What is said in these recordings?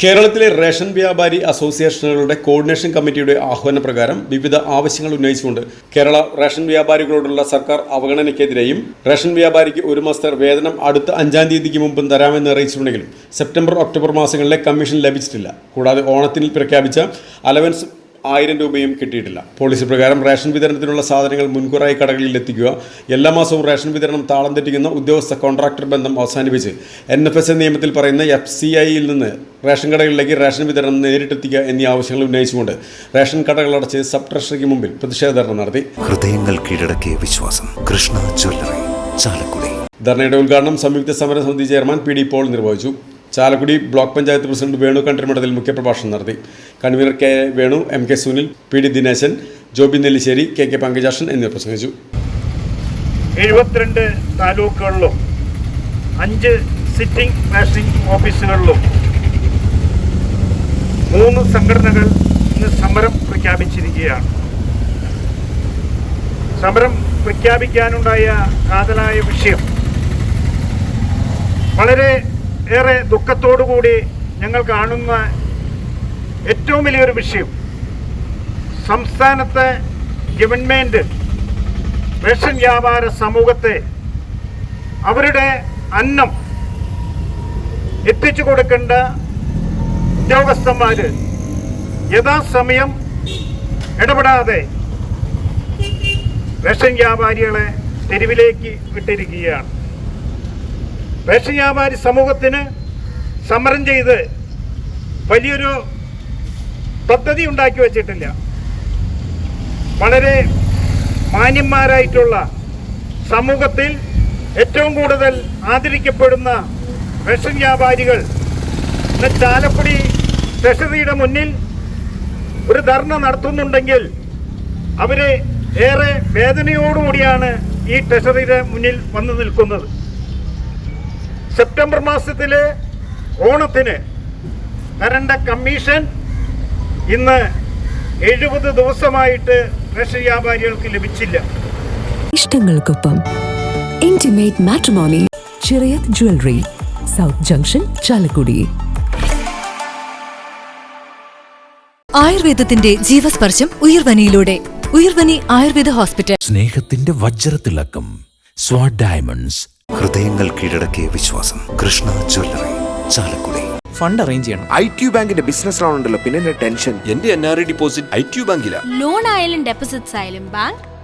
കേരളത്തിലെ റേഷൻ വ്യാപാരി അസോസിയേഷനുകളുടെ കോർഡിനേഷൻ കമ്മിറ്റിയുടെ ആഹ്വാന പ്രകാരം വിവിധ ആവശ്യങ്ങൾ ഉന്നയിച്ചുകൊണ്ട് കേരള റേഷൻ വ്യാപാരികളോടുള്ള സർക്കാർ അവഗണനയ്ക്കെതിരെയും റേഷൻ വ്യാപാരിക്ക് ഒരു മാസത്തെ വേതനം അടുത്ത അഞ്ചാം തീയതിക്ക് മുമ്പും തരാമെന്ന് അറിയിച്ചിട്ടുണ്ടെങ്കിലും സെപ്റ്റംബർ ഒക്ടോബർ മാസങ്ങളിലെ കമ്മീഷൻ ലഭിച്ചിട്ടില്ല. കൂടാതെ ഓണത്തിൽ പ്രഖ്യാപിച്ച അലവൻസ് ആയിരം രൂപയും കിട്ടിയിട്ടില്ല. പോളിസി പ്രകാരം റേഷൻ വിതരണത്തിനുള്ള സാധനങ്ങൾ മുൻകൂറായി കടകളിൽ എത്തിക്കുക എല്ലാ മാസവും റേഷൻ വിതരണം താളം തെറ്റിക്കുന്ന ഉദ്യോഗസ്ഥ കോൺട്രാക്ടർ ബന്ധം അവസാനിപ്പിച്ച് എൻ നിയമത്തിൽ പറയുന്ന എഫ് നിന്ന് റേഷൻ കടകളിലേക്ക് റേഷൻ വിതരണം നേരിട്ടെത്തിക്കുക എന്നീ ആവശ്യങ്ങൾ ഉന്നയിച്ചുകൊണ്ട് റേഷൻ കടകൾ അടച്ച് സബ് ട്രഷറിക്ക് മുമ്പിൽ പ്രതിഷേധ ധർണ നടത്തി. ഹൃദയങ്ങൾ കീഴടക്കിയ വിശ്വാസം. കൃഷ്ണ ജ്വല്ലറി ചാലക്കുടി. ധർണയുടെ ഉദ്ഘാടനം സംയുക്ത സമര സമിതി ചെയർമാൻ പി ഡി പോൾ നിർവഹിച്ചു. ചാലക്കുടി ബ്ലോക്ക് പഞ്ചായത്ത് പ്രസിഡന്റ് വേണു കണ്ടിമഠത്തിൽ മുഖ്യപ്രഭാഷണം നടത്തി. Convener K Venu M K Sunil P D Dineshan Joby Nellissery K K Pankajakshan എന്നിവർ പ്രസംഗിച്ചു. എഴുപത്തിരണ്ട് താലൂക്കുകളിലും അഞ്ച് സിറ്റിംഗ് ഓഫീസുകളിലും മൂന്ന് സംഘടനകൾ ഇന്ന് സമരം പ്രഖ്യാപിച്ചിരിക്കുകയാണ്. സമരം പ്രഖ്യാപിക്കാനുണ്ടായ കാതലായ വിഷയം വളരെ ഏറെ ദുഃഖത്തോടുകൂടി ഞങ്ങൾ കാണുന്ന ഏറ്റവും വലിയൊരു വിഷയം സംസ്ഥാനത്തെ ഗവൺമെന്റ് റേഷൻ വ്യാപാര സമൂഹത്തെ അവരുടെ അന്നം എത്തിച്ചു കൊടുക്കേണ്ട ഉദ്യോഗസ്ഥന്മാർ യഥാസമയം ഇടപെടാതെ റേഷൻ വ്യാപാരികളെ തെരുവിലേക്ക് വിട്ടിരിക്കുകയാണ്. റേഷൻ വ്യാപാരി സമൂഹത്തിന് സമരം ചെയ്ത് വലിയൊരു പദ്ധതി ഉണ്ടാക്കി വച്ചിട്ടില്ല. വളരെ മാന്യന്മാരായിട്ടുള്ള സമൂഹത്തിൽ ഏറ്റവും കൂടുതൽ ആദരിക്കപ്പെടുന്ന റേഷൻ വ്യാപാരികൾ ഇന്ന് ചാലക്കുടി ട്രഷറിയുടെ മുന്നിൽ ഒരു ധർണ നടത്തുന്നുണ്ടെങ്കിൽ അവർ ഏറെ വേദനയോടുകൂടിയാണ് ഈ ട്രഷറിയുടെ മുന്നിൽ വന്നു നിൽക്കുന്നത്. സെപ്റ്റംബർ മാസത്തിലെ ഓണത്തിന് തരേണ്ട കമ്മീഷൻ ഇന്ന് എഴുപത് ദിവസമായിട്ട് ട്രഷറി വ്യാപാരികൾക്ക് ലഭിച്ചില്ല. ഇഷ്ടങ്ങൾക്കൊപ്പം ഇന്റിമേറ്റ് മാട്രിമോണി ചെറിയ ജ്വല്ലറി സൗത്ത് ജംഗ്ഷൻ ചാലക്കുടി ആയുർവേദത്തിന്റെ ജീവസ്പർശം ഉയർവനിയിലൂടെ. ഉയർവനി ആയുർവേദ ഹോസ്പിറ്റൽ. സ്നേഹത്തിന്റെ വജ്രത്തിളക്കം. സ്വാഡ് ഡയമണ്ട്സ്. ഹൃദയങ്ങൾ കീഴടക്കിയ വിശ്വാസം. Krishna jewellery. Chalakudy. Fund arrange ചെയ്യണം. ഐ ടി ബാങ്കിന്റെ ബിസിനസ് ലോൺ ഉണ്ടല്ലോ പിന്നെ എന്റെ ടെൻഷൻ. എന്റെ N R I deposit I T ബാങ്കില. Loan ആയാലും ഡെപ്പോസിറ്റ്സ് ആയാലും ബാങ്ക്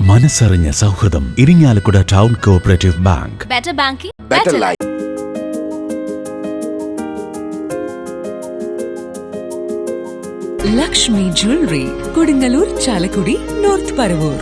മനസ്സറിഞ്ഞ സൗഹൃദം. Irinjalakuda town cooperative bank. Better banking better life Lakshmi jewellery Kodungallur Chalakudy north Paravur